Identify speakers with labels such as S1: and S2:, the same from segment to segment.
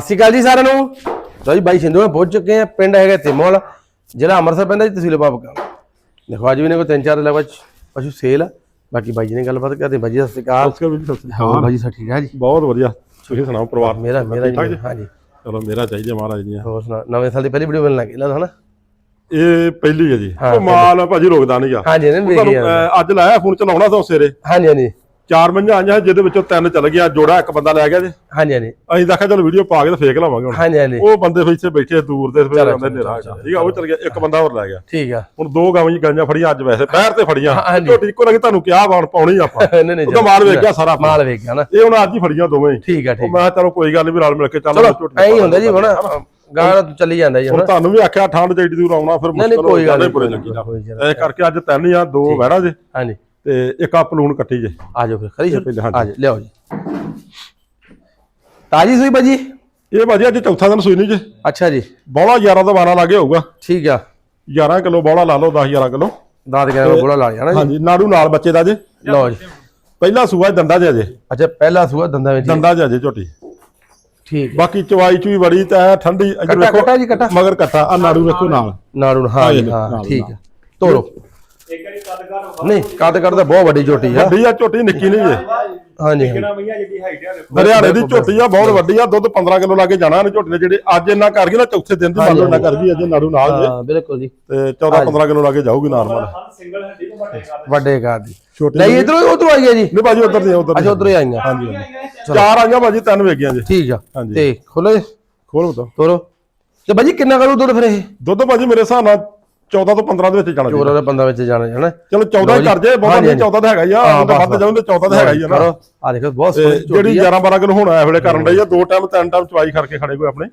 S1: ਸਤਿ ਸ਼੍ਰੀ ਅਕਾਲ ਜੀ ਸਾਰਿਆਂ ਨੂੰ। ਲਓ ਜੀ ਬਾਈ ਸਿੰਧੂ ਪਹੁੰਚ ਚੁੱਕੇ ਆ ਪਿੰਡ ਹੈਗਾ ਤਿਮੋਲ ਜ਼ਿਲ੍ਹਾ ਅੰਮ੍ਰਿਤਸਰ ਪੈਂਦਾ ਜੀ ਤਹਿਸੀਲ ਬਾਬਕਾ। ਦੇਖੋ ਅੱਜ ਵੀ ਨੇ ਕੋਈ ਤਿੰਨ ਚਾਰ ਲਵਾ ਪਸ਼ੂ ਸੇਲ ਆ। ਬਾਕੀ ਬਾਈ ਜੀ ਨੇ ਗੱਲਬਾਤ ਕਰਦੇ ਬਾਈ ਜੀ ਸਤਿ ਸ਼੍ਰੀ ਅਕਾਲ।
S2: ਵੀਰ ਜੀ, ਸਤਿ ਸ਼੍ਰੀ
S1: ਬਾਈ ਜੀ ਹੈ ਜੀ?
S2: ਬਹੁਤ ਵਧੀਆ। ਤੁਸੀਂ ਸੁਣਾਓ ਪਰਿਵਾਰ
S1: ਮੇਰਾ ਮੇਰਾ ਜੀ?
S2: ਜੀ?
S1: ਹਾਂਜੀ।
S2: ਚਲੋ ਮੇਰਾ ਚਾਹੀਦਾ ਮਹਾਰਾਜ ਜੀ
S1: ਹੋਰ ਸੁਣਾ ਨਵੇਂ ਸਾਲ ਦੀ ਪਹਿਲੀ ਵੀਡੀਓ ਮਿਲਣ ਲੱਗੀ ਲਾ ਹਨਾ?
S2: ਇਹ ਪਹਿਲੀ ਹੈ ਜੀ।
S1: ਹਾਂ,
S2: ਉਹ ਮਾਲ ਭਾਜੀ ਰੁਕਦਾ
S1: ਹਾਂਜੀ ਦੇਖੀ ਆ
S2: ਅਹ, ਅੱਜ ਲਾਇਆ ਫੋਨ ਚਲਾਉਣਾ ਤਾਂ ਸਵੇਰੇ।
S1: ਹਾਂਜੀ ਹਾਂਜੀ।
S2: ਚਾਰ ਮੰਝਾਂ ਆਈਆਂ ਜਿਹਦੇ ਵਿੱਚੋਂ ਤਿੰਨ ਚੱਲ ਗਿਆ ਜੋੜਾ ਇੱਕ ਬੰਦਾ ਲੈ ਗਿਆ ਜੀ।
S1: ਹਾਂਜੀ ਹਾਂਜੀ।
S2: ਅਸੀਂ ਦੇਖਿਆ ਚਲ ਵੀਡੀਓ ਪਾ ਕੇ ਤੇ ਫੇਕ ਲਾਵਾਂਗੇ ਹੁਣ।
S1: ਹਾਂਜੀ ਹਾਂਜੀ।
S2: ਉਹ ਬੰਦੇ ਫਿਰ ਇੱਥੇ ਬੈਠੇ ਦੂਰ ਦੇ ਫਿਰ ਆਉਂਦੇ ਨੇਰਾ। ਠੀਕ ਆ ਉਹ ਚੱਲ ਗਿਆ ਇੱਕ ਬੰਦਾ ਹੋਰ ਲੈ ਗਿਆ।
S1: ਠੀਕ ਆ।
S2: ਹੁਣ ਦੋ ਗਾਵਾਂ ਜੀ ਗਾਂਜਾਂ ਫੜੀਆਂ ਅੱਜ ਵੈਸੇ ਪੈਰ ਤੇ ਫੜੀਆਂ। ਝੋਟੀ ਇੱਕੋ ਲੱਗੀ ਤੁਹਾਨੂੰ ਕਿਹਾ ਬਾਣ ਪਾਉਣੀ ਆਪਾਂ।
S1: ਨਹੀਂ ਨਹੀਂ
S2: ਉਹਦਾ ਮਾਲ ਵੇਖ ਗਿਆ ਸਾਰਾ।
S1: ਮਾਲ ਵੇਖ ਗਿਆ ਨਾ।
S2: ਇਹ ਹੁਣ ਅੱਜ ਹੀ ਫੜੀਆਂ ਦੋਵੇਂ।
S1: ਠੀਕ ਆ
S2: ਉਹ
S1: ਠੀਕ
S2: ਮੈਂ ਕਿਹਾ ਚਲੋ ਕੋਈ ਗੱਲ ਨਹੀਂ ਵੀ ਰਲ ਮਿਲ ਕੇ ਚੱਲ
S1: ਚਲੋ ਐਂ ਹੁੰਦਾ ਜੀ ਹੁਣ। ਗਾਣਾ ਚੱਲੀ ਜਾਂਦਾ ਜੀ
S2: ਹੁਣ। ਤੁਹਾਨੂੰ ਵੀ ਆਖਿਆ ਠੰਡ ਜਿਹੜੀ ਦੂਰ ਆਉਣਾ ਫਿਰ ਮੁਸ਼ਕਲ ਹੋ ਜਾਂਦਾ ਬੁਰੇ ਲੱਗੀ
S1: ਗੱਲ
S2: ਇਹ ਕਰਕੇ ਅੱਜ ਤਿੰਨ ਜਾਂ ਦੋ ਵਹਿਣਾ ਜੇ।
S1: ਹਾਂਜੀ।
S2: ਤੇ ਇੱਕ ਆ ਪਲੂਣ ਕੱਟੀ ਜੇ।
S1: ਆ ਜਾਓ ਫਿਰ ਖਰੀ
S2: ਹਾਂਜੀ।
S1: ਆ ਜਾਓ ਲਿਆਓ ਜੀ। ਤਾਜੀ ਸੂਈ ਬਾਜੀ
S2: ਇਹ ਭਾਜੀ ਅੱਜ ਚੌਥਾ ਦਿਨ ਸੂਈ ਨਹੀਂ ਜੇ।
S1: ਅੱਛਾ ਜੀ।
S2: ਬੌਲਾ 11 ਤੋਂ 12 ਲੱਗੇ ਹੋਊਗਾ।
S1: ਠੀਕ ਆ।
S2: 11 ਕਿਲੋ ਬੌਲਾ ਲਾ ਲਓ 10 11 ਕਿਲੋ।
S1: ਦਾਦ ਕਹਿੰਦਾ ਬੋਲਾ ਲਾ ਜਾਣਾ ਜੀ।
S2: ਹਾਂਜੀ ਨਾੜੂ ਨਾਲ ਬੱਚੇ ਦਾ ਜੇ।
S1: ਲਓ ਜੀ।
S2: ਪਹਿਲਾ ਸੂਆ ਦੰਦਾ ਜੇ। ਅਜੇ
S1: ਅੱਛਾ ਪਹਿਲਾ ਸੂਆ ਦੰਦਾਂ ਵਿੱਚ।
S2: ਦੰਦਾ ਜੇ ਅਜੇ ਝੋਟੀ।
S1: ਠੀਕ
S2: ਬਾਕੀ ਚਵਾਈ ਚੂਈ ਬੜੀ ਤਾਂ ਠੰਡੀ।
S1: ਕੱਟਾ
S2: ਵੇਖੋ
S1: ਕੱਟਾ ਜੀ ਕੱਟਾ।
S2: ਮਗਰ ਕੱਟਾ ਆ ਨਾੜੂ ਵੇਖੋ ਨਾਲ।
S1: ਨਾੜੂ ਹਾਂ
S2: ਹਾਂ
S1: ਜੀ, ਹਾਂ
S2: ਨਾਲ,
S1: ਨਹੀਂ ਕੱਦ ਕੱਦ ਤਾਂ ਬਹੁਤ ਵੱਡੀ ਝੋਟੀ ਆ।
S2: ਵੱਡੀ ਆ ਝੋਟੀ ਨਿੱਕੀ ਨਹੀਂ ਜੇ।
S1: ਹਾਂਜੀ ਹਾਂਜੀ।
S2: ਹਰਿਆਣੇ ਦੀ ਝੋਟੀ ਆ ਬਹੁਤ ਵੱਡੀ ਆ ਦੁੱਧ 15 ਕਿਲੋ ਲਾ ਕੇ ਜਾਣਾ ਨੇ ਝੋਟੀ ਨੇ ਜਿਹੜੇ ਅੱਜ ਇੰਨਾ ਕਰ ਗਈ ਨਾ ਚੌਥੇ ਦਿਨ ਦੀ ਮੰਨ ਲਓ ਇੰਨਾ ਕਰ ਗਈ ਅਜੇ ਨਾੜੂ ਨਾਲ ਜੇ।
S1: ਹਾਂ ਬਿਲਕੁਲ ਜੀ।
S2: ਤੇ 14 15 ਕਿਲੋ ਲਾ ਕੇ ਜਾਊਗੀ ਨਾਰਮਲ
S1: ਵੱਡੇ ਕਾਰ ਦੀ
S2: ਛੋਟੀ
S1: ਨਹੀਂ ਇਧਰੋਂ ਉਧਰੋਂ ਆਈ ਹੈ ਜੀ।
S2: ਨਹੀਂ ਭਾਜੀ ਉਧਰ ਦੀ ਉਧਰ
S1: ਅੱਛਾ ਉਧਰੋਂ ਹੀ ਆਈਆਂ।
S2: ਹਾਂਜੀ ਚਾਰ ਆਈਆਂ ਭਾਜੀ ਤਿੰਨ ਵੇਗੀਆਂ ਜੀ।
S1: ਠੀਕ ਆ। ਤੇ ਖੋਲੋ ਜੀ।
S2: ਖੋਲ ਬਤਾ
S1: ਤੋਰੋ ਤੇ ਬਾਜੀ ਕਿੰਨਾ ਕਰੂ ਦੁੱਧ ਫਿਰ ਇਹ?
S2: ਦੁੱਧ ਭਾਜੀ ਮੇਰੇ ਹਿਸਾਬ ਨਾਲ 14 ਤੋਂ 15 ਦੇ ਵਿੱਚ ਜਾਣਾ ਚਾਹੀਦਾ।
S1: ਦੇ ਬੰਦਾ ਵਿੱਚ ਜਾਣਾ ਜਾਣਾ
S2: ਚਲੋ 14 ਹੀ ਕਰ ਜੇ ਬਹੁਤ ਨਹੀਂ 14 ਤਾਂ ਹੈਗਾ ਹੀ ਆ
S1: ਹਾਂ,
S2: ਉਹ ਤਾਂ ਵੱਧ ਜਾਉਂਦੇ 14 ਤਾਂ ਹੈਗਾ ਹੀ ਆ ਨਾ।
S1: ਆ ਦੇਖੋ ਬਹੁਤ
S2: ਤੇ
S1: ਸੋਹਣੀ
S2: ਜਿਹੜੀ
S1: ਝੋਟੀ ਆ।
S2: 11 12 ਕਿਲੋ ਹੁਣ ਆਇਆ ਵੇਲੇ ਕਰਨ ਰਹੀ ਆ ਦੋ ਟਾਈਮ ਤਿੰਨ ਟਾਈਮ ਚਵਾਈ ਕਰਕੇ ਖੜੇ ਕੋਈ ਆਪਣੇ।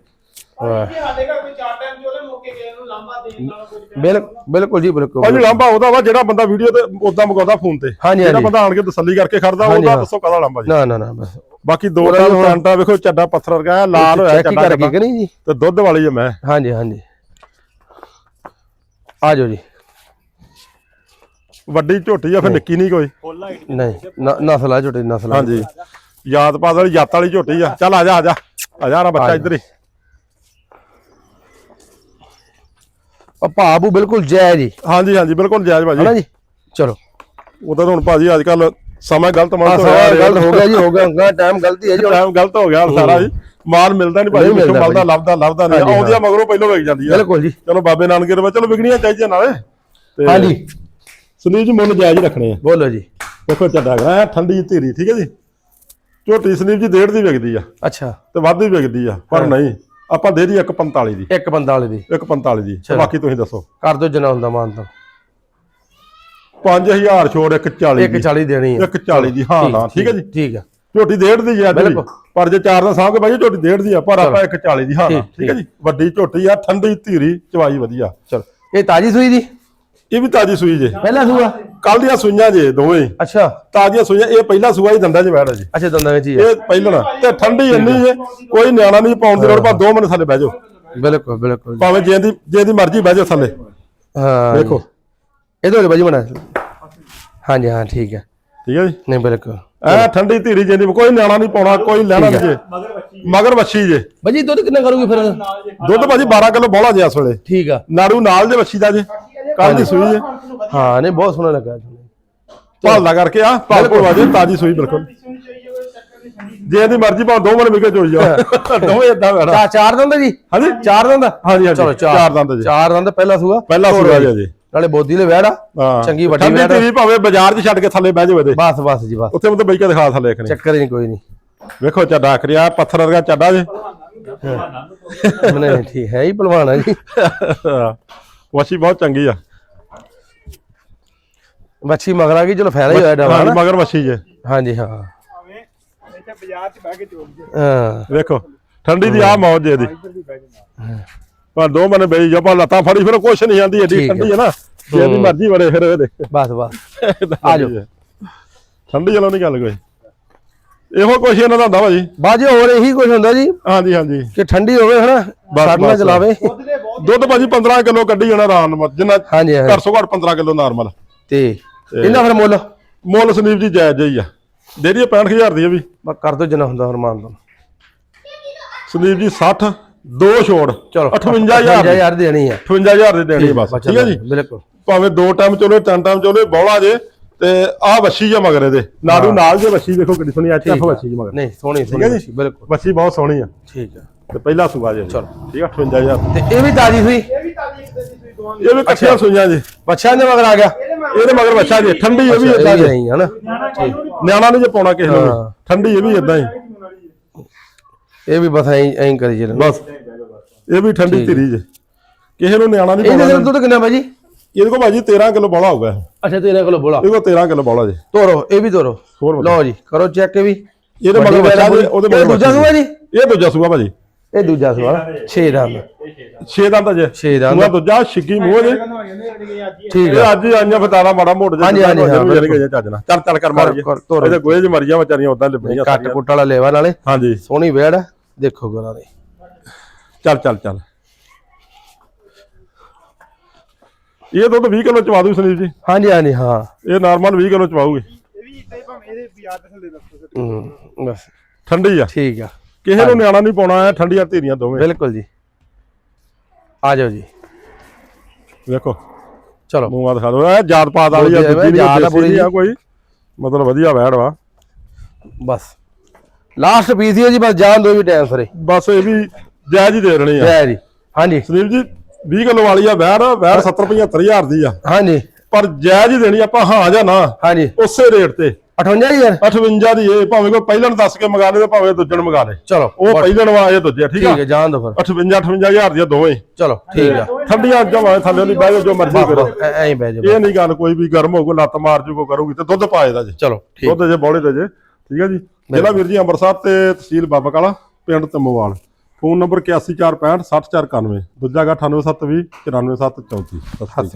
S1: ਹਾਂ।
S3: ਸਾਡੇ ਘਰ ਕੋਈ ਚਾਰ ਟਾਈਮ ਚੋਲੇ ਮੁੱਕੇ ਗਏ ਨੂੰ ਲਾਂਬਾ ਦੇਣ ਨਾਲ ਕੁਝ
S1: ਬਿਲਕੁਲ ਬਿਲਕੁਲ ਜੀ ਬਿਲਕੁਲ
S2: ਭਾਜੀ ਲਾਂਬਾ ਉਹਦਾ ਵਾ ਜਿਹੜਾ ਬੰਦਾ ਵੀਡੀਓ ਤੇ ਉਦਾਂ ਮਗਾਉਂਦਾ ਫੋਨ ਤੇ।
S1: ਹਾਂਜੀ,
S2: ਜਿਹੜਾ। ਬੰਦਾ ਆਣ ਕੇ ਤਸੱਲੀ ਕਰਕੇ ਖੜਦਾ ਉਹਦਾ। ਦੱਸੋ ਕਦਾ ਲਾਂਬਾ ਜੀ।
S1: ਨਾ ਨਾ ਨਾ ਬਸ।
S2: ਬਾਕੀ ਦੋ
S1: ਉਹਦਾ
S2: ਟਾਈਮ ਟਾਈਮ ਵੇਖੋ ਚੱਡਾ ਪੱਥਰ ਵਰਗਾ ਲਾਲ ਹੋਇਆ ਚੱਡਾ
S1: ਕਰਕੇ ਕਿ ਨਹੀਂ ਜੀ?
S2: ਤੇ ਦੁੱਧ ਵਾਲੀ ਮੈਂ।
S1: ਹਾਂਜੀ ਹਾਂਜੀ। ਆ ਜਾਓ ਜੀ।
S2: ਵੱਡੀ ਝੋਟੀ ਆ ਫਿਰ ਨਿੱਕੀ ਨਹੀਂ ਕੋਈ।
S1: ਨਹੀਂ। ਨ- ਨਸਲ ਆ ਝੋਟੀ ਨਸਲ ਆ।
S2: ਹਾਂਜੀ। ਯਾਦ ਪਾਦ ਵਾਲੀ ਯਾਤ ਵਾਲੀ ਝੋਟੀ ਆ। ਚੱਲ ਆ ਜਾ ਆ ਜਾ। ਆ ਜਾ ਨਾ ਬੱਚਾ ਇੱਧਰ ਹੀ।
S1: ਉਹ ਭਾਬੂ ਬਿਲਕੁਲ ਜੈ ਜੀ
S2: ਹਾਂਜੀ ਹਾਂਜੀ ਬਿਲਕੁਲ ਜਾਇਜ਼
S1: ਹਨਾ
S2: ਭਾਜੀ
S1: ਜੀ? ਚਲੋ।
S2: ਉਹ ਤਾਂ ਹੁਣ ਭਾਜੀ ਅੱਜ ਕੱਲ ਸਮਾਂ ਗਲਤ ਮੰਨ
S1: ਸਾਰਾ ਗਲਤ ਹੋ ਗਿਆ ਜੀ ਹੋ ਗਿਆ ਗਾ ਟਾਈਮ ਗਲਤੀ ਹੈ ਜੀ।
S2: ਟਾਈਮ ਗਲਤ ਹੋ ਗਿਆ ਸਾਰਾ ਜੀ। ਮਾਲ ਮਿਲਦਾ ਨਹੀਂ ਵਿੱਚੋਂ
S1: ਮਿਲਦਾ
S2: ਮਲਦਾ ਲੱਭਦਾ ਲੱਭਦਾ ਨਹੀਂ
S1: ਹਾਂਜੀ,
S2: ਆਉਂਦੀ ਆ ਮਗਰੋਂ ਪਹਿਲੋਂ ਵਿਕ ਜਾਂਦੀ ਆ।
S1: ਬਿਲਕੁਲ ਜੀ।
S2: ਚਲੋ ਬਾਬੇ ਨਾਨਕ ਦੇ ਚਲੋ ਵਿਕਣੀਆਂ ਚਾਹੀਦੀਆਂ ਨਾਲੇ। ਤੇ
S1: ਹਾਂਜੀ।
S2: ਸੁਨੀਲ ਜੀ ਮੁੱਲ ਜਾਇਜ਼ ਹੀ ਰੱਖਣੇ ਆ।
S1: ਬੋਲੋ ਜੀ।
S2: ਦੇਖੋ ਚੱਡਾ ਕਰਾ ਠੰਡੀ ਧੀਰੀ ਠੀਕ ਹੈ ਜੀ? ਝੋਟੀ ਸੁਨੀਲ ਜੀ ਡੇਢ ਦੀ ਵਿਕਦੀ ਆ।
S1: ਅੱਛਾ।
S2: ਤੇ ਵੱਧ ਹੀ ਵਿਕਦੀ ਆ ਪਰ ਨਹੀਂ ਆਪਾਂ ਦੇ ਦੀ 145 ਦੀ।
S1: ਇੱਕ ਬੰਦਾ ਵਾਲੇ ਦੀ
S2: 145 ਦੀ। ਤੇ। ਬਾਕੀ ਤੁਸੀਂ ਦੱਸੋ।
S1: ਕਰ ਦੋ ਜਨਾ ਹੁੰਦਾ ਮਾਨ ਤਾਂ।
S2: 5000 ਛੋੜ 140
S1: ਇੱਕ
S2: ਦੀ।
S1: 40 ਦੇਣੀ ਹੈ
S2: 140 ਦੀ ਹਾਂ ਨਾ ਠੀਕ ਹੈ ਜੀ।
S1: ਠੀਕ ਆ।
S2: ਝੋਟੀ ਡੇਢ ਦੀ ਆ ਜੀ
S1: ਬਿਲਕੁਲ।
S2: ਪਰ ਜੇ ਚਾਰ ਦਾ ਕੇ ਬਾਈ ਝੋਟੀ ਡੇਢ ਦੀ ਆ ਪਰ ਆਪਾਂ 140 ਦੀ ਹਾਂ
S1: ਠੀਕ,
S2: ਹੈ ਜੀ। ਵੱਡੀ ਝੋਟੀ ਆ ਠੰਡੀ ਧੀਰੀ ਚਵਾਈ ਵਧੀਆ।
S1: ਚਲੋ। ਇਹ ਤਾਜੀ ਸੂਈ ਦੀ?
S2: ਇਹ ਵੀ ਤਾਜੀ ਸੂਈ ਜੇ।
S1: ਪਹਿਲਾ ਸੂਆ?
S2: ਕੱਲ ਦੀਆਂ ਸੂਈਆਂ ਜੇ ਦੋਵੇਂ। ਹੀ।
S1: ਅੱਛਾ।
S2: ਤਾਜ਼ੀਆਂ ਸੂਈਆਂ ਇਹ ਪਹਿਲਾ ਸੂਆ ਹੀ ਦੰਦਾ ਚ ਬੈਠਾ ਜੀ।
S1: ਅੱਛਾ ਦੰਦਾਂ ਵਿੱਚ ਹੀ
S2: ਇਹ ਪਹਿਲਣਾ। ਤੇ ਠੰਡੀ ਇੰਨੀ ਜੇ ਕੋਈ ਨਿਆਣਾ ਨਹੀਂ ਪਾਉਣ ਦੀ ਲੋੜ ਪਾ 2 ਮਿੰਟ ਥੱਲੇ ਬਹਿ ਜਾਓ।
S1: ਬਿਲਕੁਲ ਬਿਲਕੁਲ
S2: ਭਾਵੇਂ ਜੇ। ਦੀ ਜੇ ਦੀ ਮਰਜ਼ੀ ਬਹਿ ਜਾਓ ਥੱਲੇ।
S1: ਹਾਂ।
S2: ਦੇਖੋ।
S1: ਇਹਦੇ ਵਾਲੇ ਬਾਜੀ ਬਣਾ ਹਾਂਜੀ ਹਾਂ ਠੀਕ ਹੈ।
S2: ਠੀਕ ਹੈ ਜੀ।
S1: ਨਹੀਂ ਬਿਲਕੁਲ।
S2: ਐ ਠੰਡੀ ਧੀਰੀ ਜੇ ਦੀ ਕੋਈ ਨਿਆਣਾ ਨਹੀਂ ਪਾਉਣਾ ਕੋਈ ਲੈਣਾ ਨਹੀਂ ਜੇ। ਮਗਰ ਵੱਛੀ ਜੇ।
S1: ਬਾਜੀ ਦੁੱਧ ਕਿੰਨਾ ਕਰੂਗੀ ਫਿਰ?
S2: ਦੁੱਧ ਭਾਜੀ 12 ਕਿਲੋ ਬੋਲਾ ਜੇ ਇਸ ਵੇਲੇ।
S1: ਠੀਕ ਆ।
S2: ਨਾੜੂ ਨਾਲ ਦੇ ਵੱਛੀ ਦਾ ਜੇ। ਕੱਲ ਦੀ ਸੂਈ ਜੇ।
S1: ਹਾਂ ਨਹੀਂ ਬਹੁਤ ਸੋਹਣਾ ਲੱਗਾ
S2: ਭਾਲਦਾ ਕਰਕੇ ਆ ਭਾਲਪੁਰ ਵਾਜੇ ਤਾਜੀ ਸੂਈ ਬਿਲਕੁਲ। ਜੇ ਇਹਦੀ ਮਰਜ਼ੀ ਭਾਵੇਂ ਦੋ ਮਿੰਟ ਵਿਕੇ ਚੋਈ ਜਾ ਦੋਵੇਂ ਇਦਾਂ ਬੈਠਾ।
S1: ਚਾਰ ਦੰਦ ਜੀ?
S2: ਹਾਂਜੀ।
S1: ਚਾਰ ਦੰਦ?
S2: ਹਾਂਜੀ
S1: ਚਲੋ ਚਾਰ
S2: ਦੰਦ ਜੀ।
S1: ਚਾਰ ਦੰਦ ਪਹਿਲਾ ਸੂਆ।
S2: ਪਹਿਲਾ ਸੂਆ ਜੀ।
S1: ਨਾਲੇ ਬੋਦੀ ਦੇ ਵੈੜ ਆ
S2: ਹਾਂ।
S1: ਚੰਗੀ ਵੱਡੀ
S2: ਠੰਡੀ
S1: ਵੈੜ
S2: ਧੀਰੀ ਭਾਵੇਂ ਬਾਜ਼ਾਰ 'ਚ ਛੱਡ ਕੇ ਥੱਲੇ ਬਹਿ ਜਾਵੇ ਤੇ।
S1: ਬਸ ਬਸ ਜੀ ਬਸ।
S2: ਉੱਥੇ ਮਤਲਬ ਬਈ ਕੇ ਦਿਖਾ ਥੱਲੇ ਖਨੇ
S1: ਚੱਕਰ ਹੀ ਨਹੀਂ ਕੋਈ ਨਹੀਂ।
S2: ਵੇਖੋ ਚੱਡਾ ਆਖਰਿਆ ਪੱਥਰ ਵਰਗਾ ਚੱਡਾ ਜੇ।
S1: ਨਹੀਂ ਨਹੀਂ ਠੀਕ ਹੈ ਹੀ ਪਹਿਲਵਾਨ ਆ ਜੀ।
S2: ਵਸ਼ੀ ਬਹੁਤ ਚੰਗੀ ਆ।
S1: ਮੱਛੀ ਮਗਰਾ ਗਈ ਚਲੋ ਫਾਇਦਾ ਹੀ ਹੋਇਆ ਡਾਵਾ ਨਾ
S2: ਮਗਰ ਵਸ਼ੀ ਜੇ।
S1: ਹਾਂਜੀ ਹਾਂ।
S3: ਭਾਵੇਂ ਇੱਥੇ ਬਾਜ਼ਾਰ 'ਚ ਬਹਿ ਕੇ ਚੋਲ ਜੇ
S1: ਹਾਂ।
S2: ਵੇਖੋ ਠੰਡੀ ਦੀ ਆ ਮੌਜ ਜੇ ਦੀ ਪਰ ਦੋ ਮਨੇ ਬਈ ਜਪਾ ਲੱਤਾਂ ਫੜੀ ਫਿਰ ਕੁਛ ਨਹੀਂ ਜਾਂਦੀ ਏਡੀ ਠੰਡੀ ਹੈ ਨਾ। ਜੇ ਦੀ ਮਰਜ਼ੀ ਵੜੇ ਫਿਰ ਇਹਦੇ।
S1: ਬਸ ਬਸ। ਆ ਜਾਓ।
S2: ਠੰਡੀ ਚਲੋ ਨਹੀਂ ਗੱਲ ਕੋਈ। ਇਹੋ ਕੁਛ ਇਹਨਾਂ ਦਾ ਹੁੰਦਾ ਭਾਜੀ।
S1: ਬਾਜੀ ਹੋਰ ਇਹੀ ਕੁਝ ਹੁੰਦਾ ਜੀ
S2: ਹਾਂਜੀ ਹਾਂਜੀ।
S1: ਕਿ ਠੰਡੀ ਹੋਵੇ ਹਨਾ
S2: ਬਸ।
S1: ਚਲਾਵੇ।
S3: ਦੁੱਧ ਦੇ
S2: ਭਾਜੀ 15 ਕਿਲੋ ਕੱਢੀ ਜਾਣਾ ਆਰਾਮ ਨਾਲ ਜਿੰਨਾ
S1: ਹਾਂਜੀ ਹਾਂਜੀ।
S2: ਘਰ ਸੋ ਘੱਟ 15 ਕਿਲੋ ਨਾਰਮਲ।
S1: ਤੇ ਇਹਨਾਂ ਫਿਰ ਮੁੱਲ?
S2: ਮੁੱਲ ਸੰਦੀਪ ਜੀ ਜਾਇਜ਼ ਹੀ ਆ। ਦੇ ਦਈਏ 65000 ਦੀ ਇਹ ਵੀ।
S1: ਕਰ ਦੋ ਜਿੰਨਾ ਹੁੰਦਾ ਹਰਮਾਨ ਤੋਂ।
S2: ਸੰਦੀਪ ਜੀ 60 ਦੋ ਛੋੜ
S1: ਚਲੋ
S2: 58000 ਦੀ।
S1: 58000 ਦੇਣੀ ਆ।
S2: 58000 ਦੇ ਦੇਣੀ ਬਸ
S1: ਬੱਚਾ
S2: ਠੀਕ ਹੈ ਜੀ?
S1: ਬਿਲਕੁਲ।
S2: ਭਾਵੇਂ ਦੋ ਟਾਈਮ ਚੋਲੇ ਤਿੰਨ ਟਾਈਮ ਚੋਲੇ ਬੌਲਾ ਜੇ ਤੇ ਆਹ ਵੱਛੀ ਜਾਂ ਮਗਰ ਇਹਦੇ। ਨਾੜੂ ਨਾਲ ਜੇ ਵੱਛੀ ਦੇਖੋ ਕਿੰਨੀ ਸੋਹਣੀ ਐਚ ਐਫ ਵੱਛੀ ਜੀ ਮਗਰ।
S1: ਨਹੀਂ ਸੋਹਣੀ
S2: ਠੀਕ ਹੈ
S1: ਸੋਹਣੀ
S2: ਜੀ?
S1: ਬੱਚੀ, ਬਿਲਕੁਲ।
S2: ਵੱਛੀ ਬਹੁਤ ਸੋਹਣੀ ਆ।
S1: ਠੀਕ ਆ।
S2: ਤੇ ਪਹਿਲਾ ਸੂਆ ਜੇ।
S1: ਚਲੋ।
S2: ਠੀਕ ਆ 58000
S1: ਤੇ ਇਹ ਵੀ ਤਾਜੀ ਹੋਈ
S3: ਇਹ ਵੀ ਤਾਜੀ ਇੱਕ ਦੀ ਸੂਈ ਦੋਵਾਂ ਦੀ
S2: ਇਹ ਵੀ ਕੱਚੀਆਂ ਸੂਈਆਂ ਜੀ।
S1: ਬੱਚਾ ਦੇ ਮਗਰ ਆ ਗਿਆ?
S3: ਇਹਦੇ ਮਗਰ
S2: ਵੱਛਾ ਜੀ ਠੰਡੀ ਇਹ ਵੀ ਇਦਾਂ ਜੀ।
S3: ਨਿਆਣਾ ਨਹੀਂ
S2: ਜੇ ਪਾਉਣਾ ਕਿਸੇ ਨੂੰ। ਠੰਡੀ ਇਹ ਵੀ ਇਦਾਂ ਹੀ।
S1: ਇਹ ਵੀ ਬਸ ਐਂ ਐਂ ਕਰੀ ਚੱਲਣ
S2: ਬਸ। ਇਹ ਵੀ ਠੰਡੀ ਧੀਰੀ ਜੇ ਕਿਸੇ ਨੂੰ ਨਿਆਣਾ ਨਹੀਂ
S1: ਇਹਦੇ ਦੁੱਧ ਕਿੰਨਾ ਭਾਜੀ
S2: ਇਹਦੇ ਕੋਲ ਭਾਜੀ 13 ਕਿਲੋ ਬੌਲਾ ਇਹ।
S1: ਅੱਛਾ ਤੇਰੇ ਕੋਲ ਬੋਲਾ।
S2: ਇਹਦੇ ਕੋਲ 13 ਕਿਲੋ ਬੌਲਾ ਜੀ।
S1: ਤੋਰੋ ਇਹ ਵੀ ਤੋਰੋ। ਲਓ ਜੀ ਕਰੋ ਚੈੱਕ ਵੀ।
S2: ਇਹਦੇ ਮਗਰ ਬੱਚਾ ਜੀ ਉਹਦੇ
S1: ਇਹ
S2: ਮਗਰ
S1: ਦੂਜਾ ਸੂਆ ਜੀ?
S2: ਇਹ ਦੂਜਾ ਸੂਆ ਭਾਜੀ।
S1: ਇਹ ਦੂਜਾ ਸੂਆ। 6 ਦਾ
S2: 6 ਦੰਦ ਜੇ।
S1: ਛੇ ਦੰਦ।
S2: ਸੂਆ ਦੂਜਾ ਛਿੱਗੀ ਮੂੰਹ ਜੇ।
S3: ਕਹਿੰਦਾ ਹੋ। ਅੱਜ
S1: ਠੀਕ
S2: ਆਈਆਂ ਬਤਾਰਾ ਮਾੜਾ ਮੋੜ
S1: ਹਾਂਜੀ, ਹਾਂਜੀ, ਹਾਂ,
S2: ਬਿਲਕੁਲ। ਚੱਜ ਨਾਲ। ਚੱਲ ਚੱਲ ਕਰ ਮਾਰ। ਇਹਦੇ ਗੋਏ ਚ ਮਰੀਆਂ ਵਿਚਾਰੀਆਂ ਉਦਾਂ ਲਿਬੜੀਆਂ
S1: ਕੱਟ ਕੁੱਟ ਵਾਲਾ ਲੇਵਾ ਨਾਲੇ।
S2: ਹਾਂਜੀ।
S1: ਸੋਹਣੀ ਵੇੜ। ਦੇਖੋ ਗੋਰਾ ਦੇ।
S2: ਚੱਲ ਚੱਲ ਚੱਲ। ਇਹ ਦੁੱਧ 20 ਕਿਲੋ ਚਵਾ ਦੂ ਸੁਨੀਲ ਜੀ।
S1: ਹਾਂਜੀ ਹਾਂਜੀ ਹਾਂ।
S2: ਇਹ ਨਾਰਮਲ 20 ਕਿਲੋ ਚਵਾਉਗੇ
S3: ਇਹ ਵੀ ਇੱਥੇ ਭਾਵੇਂ ਇਹਦੇ ਦੇ ਥੱਲੇ ਦੱਸੋ
S1: ਹੂੰ, ਬਸ।
S2: ਠੰਡੀ ਆ।
S1: ਠੀਕ ਆ।
S2: ਕਿਸੇ ਨੂੰ ਨਿਆਣਾ ਨਹੀਂ ਪਾਉਣਾ ਹੈ ਠੰਡੀਆਂ ਧੀਰੀਆਂ ਦੋਵੇਂ।
S1: ਬਿਲਕੁਲ ਜੀ। ਆ ਜਾਓ ਜੀ।
S2: ਵੇਖੋ
S1: ਚਲੋ।
S2: ਮੂੰਹ ਆ ਦਿਖਾ ਦੋ ਇਹ ਜਾਤ ਪਾਤ ਵਾਲੀ ਆ ਦੂਜੀ ਨਹੀਂ
S1: ਆ।
S2: ਕੋਈ। ਮਤਲਬ ਵਧੀਆ ਵੈੜ ਵਾ।
S1: ਬਸ। ਲਾਸਟ ਪੀਸ ਹੀ ਜੀ ਬਸ ਜਾਣ ਦੋ ਵੀ ਟਾਈਮ ਫਰੇ
S2: ਬਸ ਇਹ ਵੀ ਜਾਇਜ਼ ਹੀ ਦੇ ਦੇਣੀ ਆ।
S1: ਜੈ ਜੀ ਹਾਂਜੀ।
S2: ਸੁਨੀਲ ਜੀ 20 ਕਿਲੋ ਵਾਲੀ ਆ ਵੈੜ ਵੈੜ 70 75000 ਦੀ ਆ।
S1: ਹਾਂਜੀ।
S2: ਪਰ ਜਾਇਜ਼ ਹੀ ਦੇਣੀ ਆਪਾਂ ਹਾਂ ਜਾਂ ਨਾ
S1: ਹਾਂਜੀ।
S2: ਉਸੇ ਰੇਟ ਤੇ।
S1: 58000
S2: 58 ਦੀ ਇਹ ਭਾਵੇਂ ਕੋਈ ਪਹਿਲਣ ਦੱਸ ਕੇ ਮੰਗਾ ਲੇ ਤੇ ਭਾਵੇਂ ਦੂਜਣ ਮੰਗਾ ਲੇ।
S1: ਚਲੋ
S2: ਉਹ ਪਹਿਲਣ ਵਾ ਇਹ ਦੂਜੇ ਠੀਕ
S1: ਠੀਕ
S2: ਆ
S1: ਹੈ ਜਾਣ ਦੋ ਫਿਰ।
S2: 58 58000 ਦੀਆਂ ਦੋਵੇਂ।
S1: ਚਲੋ ਠੀਕ ਆ।
S2: ਠੰਡੀਆਂ ਜਮਾਂ ਥੱਲੇ ਨਹੀਂ ਬਹਿ ਜੋ ਮਰਜ਼ੀ ਕਰੋ।
S1: ਐ ਐਂ ਬਹਿ ਜਾਓ।
S2: ਇਹ ਨਹੀਂ ਗੱਲ ਕੋਈ ਵੀ ਗਰਮ ਹੋਊਗਾ ਲੱਤ ਮਾਰ ਜੂ ਕੋ ਕਰੂਗੀ ਤੇ ਦੁੱਧ ਪਾਏਦਾ ਜੀ।
S1: ਚਲੋ ਠੀਕ।
S2: ਦੁੱਧ ਜੇ ਬੋਲੇ ਤੇ ਜੇ ਠੀਕ ਹੈ ਜੀ? ਜ਼ਿਲ੍ਹਾ ਵੀਰ ਜੀ ਅੰਮ੍ਰਿਤਸਰ ਤੇ ਤਹਿਸੀਲ ਬਾਬਾ ਕਾਲਾ ਪਿੰਡ ਤਮੋਵਾਲ ਫੋਨ ਨੰਬਰ 8145 60491 ਦੂਜਾ ਗਾ 98720 94734 ਸਤਿ ਸ਼੍ਰੀ ਅਕਾਲ।